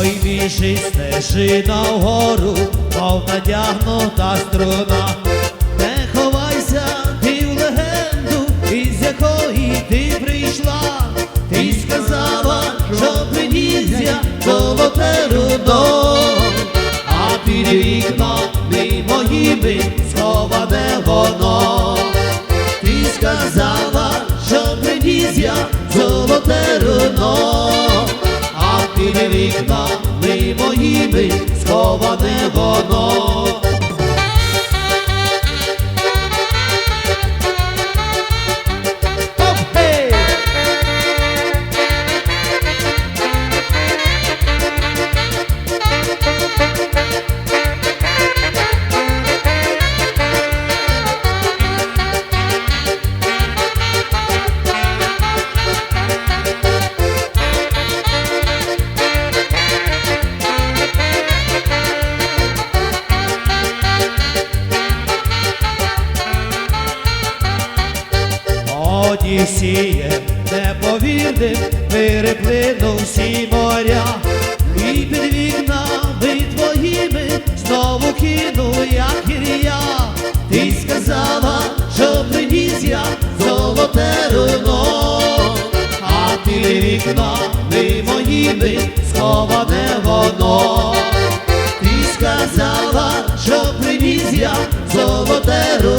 Ой, біжить стежина вгору, мов надягнута струна. Не ховайся, ти в легенду, із якої ти прийшла. Ти сказала, що приніс золоте руно, а під вікнами моїми сховане воно. Ти сказала, що приніс я золоте руно, а вікна, ми моїми сховане воно. Одіссіє неповірним переплинув всі моря, і під вікнами твоїми знову кинув я кір'я. Ти сказала, що приніс я золоте руно, а під вікнами моїми сховане воно. Ти сказала, що приніс я золоте руно,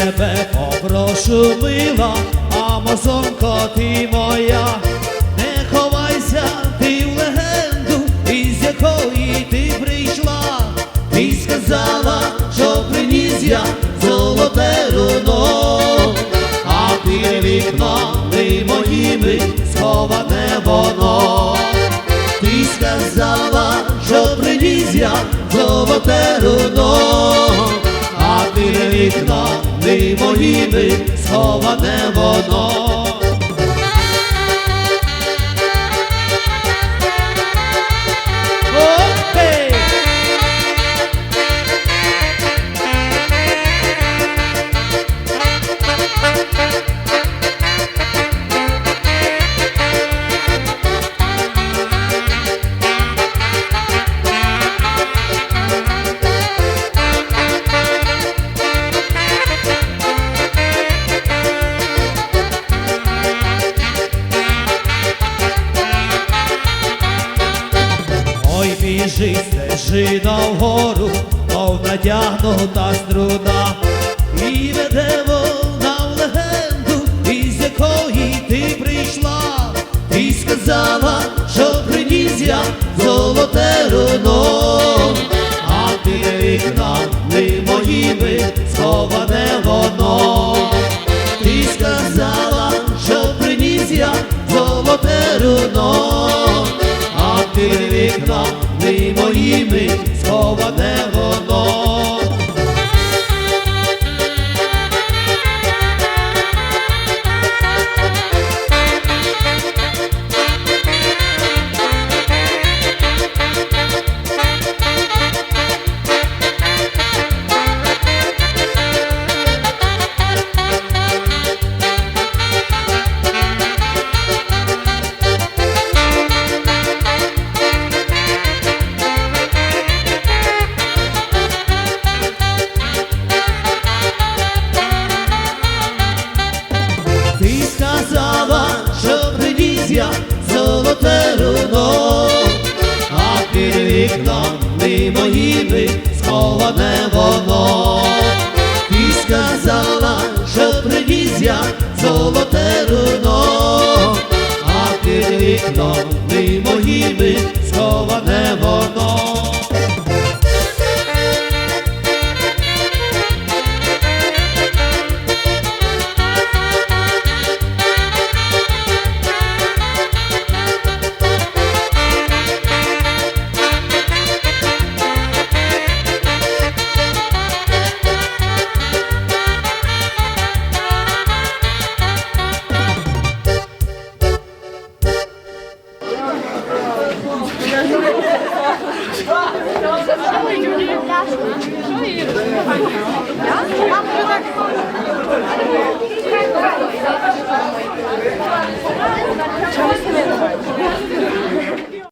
тебе попрошу, мила, Амазонко ти моя, не ховайся ти в легенду, із якої ти прийшла. Ти сказала, що приніс я золоте руно, а ти вікнами моїми сховане воно. Ти сказала, що приніс я золоте руно, а ти вікнами моїми сховане воно. Стежина вгору, мов надягнута струна, і веде вона в легенду, із якої ти прийшла. Ти сказала, що приніс я золоте руно, а ти вікнами моїми сховане воно. Ти сказала, що приніс я золоте руно, а ти вікнами приніс я золоте руно, а під ми моїми сховане